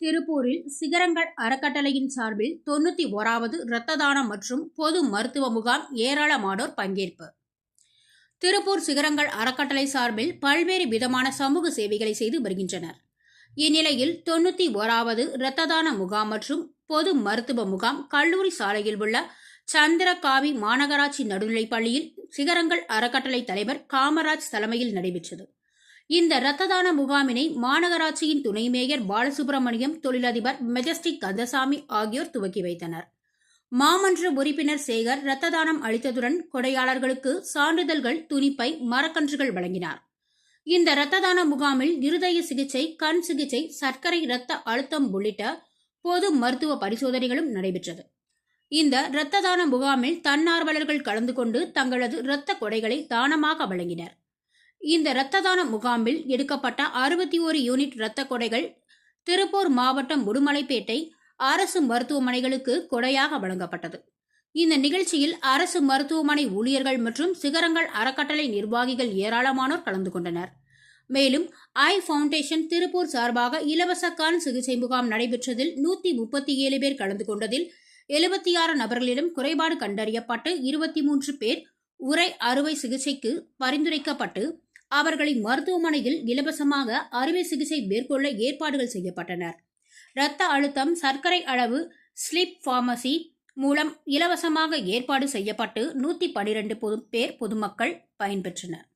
திருப்பூரில் சிகரங்கள் அறக்கட்டளையின் சார்பில் தொண்ணூற்றி ஓராவது இரத்த தானம் மற்றும் பொது மருத்துவ முகாம் ஏராளமானோர் பங்கேற்பு. திருப்பூர் சிகரங்கள் அறக்கட்டளை சார்பில் பல்வேறு விதமான சமூக சேவைகளை செய்து வருகின்றனர். இந்நிலையில் தொண்ணூற்றி ஓராவது இரத்த தான முகாம் மற்றும் பொது மருத்துவ முகாம் கல்லூரி சாலையில் உள்ள சந்திரகாவி மாநகராட்சி நடுநிலைப் பள்ளியில் சிகரங்கள் அறக்கட்டளை தலைவர் காமராஜ் தலைமையில் நடைபெற்றது. இந்த இரத்த தான முகாமினை மாநகராட்சியின் துணை மேயர் பாலசுப்ரமணியம் தொழிலதிபர் மெஜஸ்டிக் கந்தசாமி ஆகியோர் துவக்கி வைத்தனர். மாமன்ற உறுப்பினர் சேகர் இரத்த தானம் அளித்ததுடன் கொடையாளர்களுக்கு சான்றிதழ்கள் துணிப்பை மரக்கன்றுகள் வழங்கினார். இந்த இரத்த தான முகாமில் இருதய சிகிச்சை கண் சிகிச்சை சர்க்கரை இரத்த அழுத்தம் உள்ளிட்ட பொது மருத்துவ பரிசோதனைகளும் நடைபெற்றது. இந்த இரத்த தான முகாமில் தன்னார்வலர்கள் கலந்து கொண்டு தங்களது இரத்த கொடைகளை தானமாக வழங்கினர். இந்த இரத்த தான முகாமில் எடுக்கப்பட்ட அறுபத்தி ஒரு யூனிட் இரத்த கொடைகள் திருப்பூர் மாவட்டம் உடுமலைப்பேட்டை அரசு மருத்துவமனைகளுக்கு கொடையாக வழங்கப்பட்டது. இந்த நிகழ்ச்சியில் அரசு மருத்துவமனை ஊழியர்கள் மற்றும் சிகரங்கள் அறக்கட்டளை நிர்வாகிகள் ஏராளமானோர் கலந்து கொண்டனர். மேலும் ஐ ஃபவுண்டேஷன் திருப்பூர் சார்பாக இலவச கண் சிகிச்சை முகாம் நடைபெற்றதில் நூத்தி முப்பத்தி ஏழு பேர் கலந்து கொண்டதில் எழுபத்தி ஆறு நபர்களிடம் குறைபாடு கண்டறியப்பட்டு இருபத்தி மூன்று பேர் உரை அறுவை சிகிச்சைக்கு பரிந்துரைக்கப்பட்டு அவர்களை மருத்துவமனையில் இலவசமாக அறுவை சிகிச்சை மேற்கொள்ள ஏற்பாடுகள் செய்யப்பட்டனர். இரத்த அழுத்தம் சர்க்கரை அளவு ஸ்லிப் ஃபார்மசி மூலம் இலவசமாக ஏற்பாடு செய்யப்பட்டு நூற்றி பனிரெண்டு பொது பேர் பொதுமக்கள் பயன்பெற்றனர்.